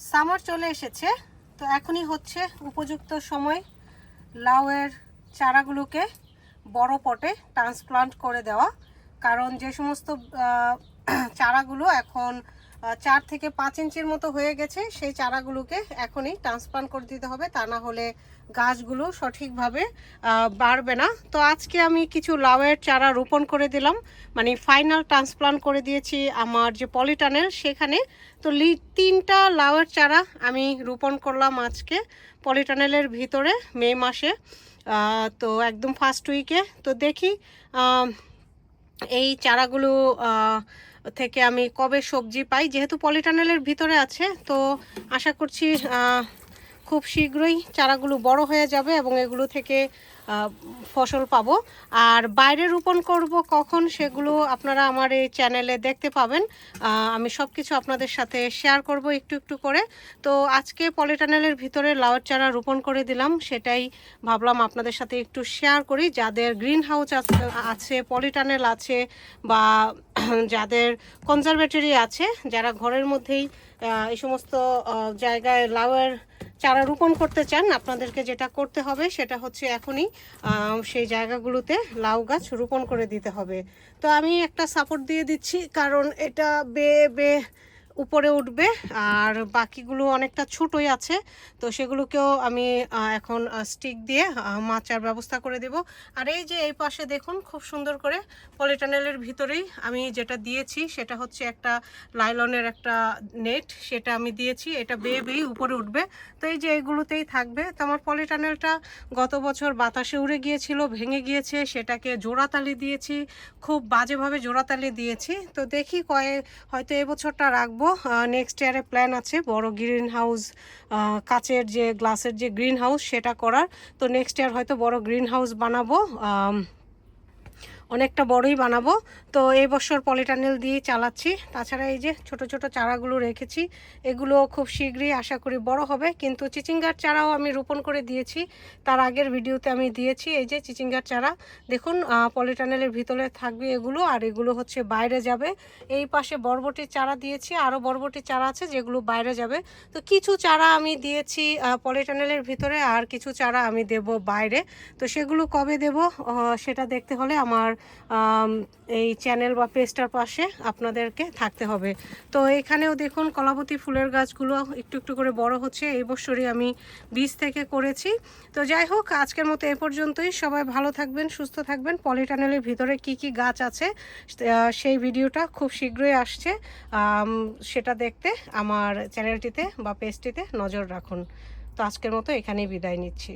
Summer চলে এসেছে। তো এখনই হচ্ছে উপযুক্ত সময় লাউয়ের চারাগুলোকে বড় পটে ট্রান্সপ্লান্ট করে দেওয়া। কারণ যে সমস্ত চারাগুলো এখন চার থেকে পাঁচ ইঞ্চির মতো হয়ে গেছে। সেই চারাগুলোকে এখনই ট্রান্সপ্লান্ট করে দিতে হবে। তা না হলে গাছগুলো সঠিকভাবে বাড়বে না। তো আজকে আমি কিছু লাউয়ের চারা রোপণ করে দিলাম। মানে ফাইনাল ট্রান্সপ্লান্ট করে দিয়েছি আমার যে পলিটানেল সেখানে। তো তিনটা লাউয়ের চারা আমি রোপণ করলাম আজকে পলিটানেলের ভিতরে মে মাসে। তো একদম ফার্স্ট উইকে। তো দেখি এই চারাগুলো থেকে আমি কবে সবজি পাই যেহেতু পলিটানেলের ভিতরে আছে তো আশা করছি খুব শীঘ্রই চারাগুলো বড় হয়ে যাবে এবং এগুলো থেকে ফসল পাবো। আর বাইরে রোপণ করব কখন সেগুলো আপনারা আমার এই চ্যানেলে দেখতে পাবেন। আমি সব কিছু আপনাদের সাথে শেয়ার করব একটু একটু করে। তো আজকে পলিটানেলের ভিতরে লাউয়ের চারা রোপণ করে দিলাম, সেটাই ভাবলাম আপনাদের সাথে একটু শেয়ার করি। যাদের গ্রিন হাউস আছে, পলিটানেল আছে বা যাদের কনজারভেটরি আছে, যারা ঘরের মধ্যেই এই সমস্ত জায়গায় লাউয়ের চারা রোপণ করতে চান, আপনাদেরকে যেটা করতে হবে সেটা হচ্ছে এখনই সেই জায়গাগুলোতে লাউ গাছ রোপণ করে দিতে হবে। তো আমি একটা সাপোর্ট দিয়ে দিচ্ছি, কারণ এটা বে বে উপরে উঠবে, আর বাকিগুলো অনেকটা ছোটই আছে, তো সেগুলোকেও আমি এখন স্টিক দিয়ে মাচার ব্যবস্থা করে দেব। আর এই যে এই পাশে দেখুন, খুব সুন্দর করে পলিটানেলের ভিতরেই আমি যেটা দিয়েছি, সেটা হচ্ছে একটা লাইলনের একটা নেট, সেটা আমি দিয়েছি, এটা বেয়ে বেয়ে উপরে উঠবে। তো এই যে এইগুলোতেই থাকবে। তো আমার পলিটানেলটা গত বছর বাতাসে উড়ে গিয়েছিল, ভেঙে গিয়েছে, সেটাকে জোড়াতালি দিয়েছি, খুব বাজেভাবে জোড়াতালি দিয়েছি। তো দেখি কয়ে, হয়তো এবছরটা রাখব নেক্সট ইয়ারে প্ল্যান আছে বড় গ্রিন হাউস কাচের যে গ্লাসের যে গ্রিন হাউস সেটা করার। তো নেক্সট ইয়ার হয়তো বড় গ্রিন হাউস বানাবো অনেকটা বড়ই বানাবো। তো এই বছর পলিটানেল দিয়েই চালাচ্ছি। তাছাড়া এই যে ছোট ছোট চারাগুলো রেখেছি এগুলো খুব শীঘ্রই আশা করি বড় হবে। কিন্তু চিচিঙ্গার চারাও আমি রোপণ করে দিয়েছি। তার আগের ভিডিওতে আমি দিয়েছি এই যে চিচিঙ্গার চারা। দেখুন পলিটানেলের ভিতরে থাকবে এগুলো আর এগুলো হচ্ছে বাইরে যাবে। এই পাশে বরবটির চারা দিয়েছি। আরও বরবটির চারা আছে যেগুলো বাইরে যাবে। তো কিছু চারা আমি দিয়েছি পলিটানেলের ভিতরে আর কিছু চারা আমি দেব বাইরে। তো সেগুলো কবে দেব? সেটা দেখতে হলে আমার আম, এই চ্যানেল বা পেজটার পাশে আপনাদেরকে থাকতে হবে। তো এখানেও দেখুন, কলাবতী ফুলের গাছগুলো একটু একটু করে বড় হচ্ছে। এই বছরই আমি বীজ থেকে করেছি। তো যাই হোক, আজকের মতো এ পর্যন্তই। সবাই ভালো থাকবেন, সুস্থ থাকবেন। পলিটানেলের ভিতরে কি কি গাছ আছে সেই ভিডিওটা খুব শীঘ্রই আসছে। সেটা দেখতে আমার চ্যানেলটিতে বা পেজটিতে নজর রাখুন। তো আজকের মতো এখানেই বিদায় নিচ্ছি।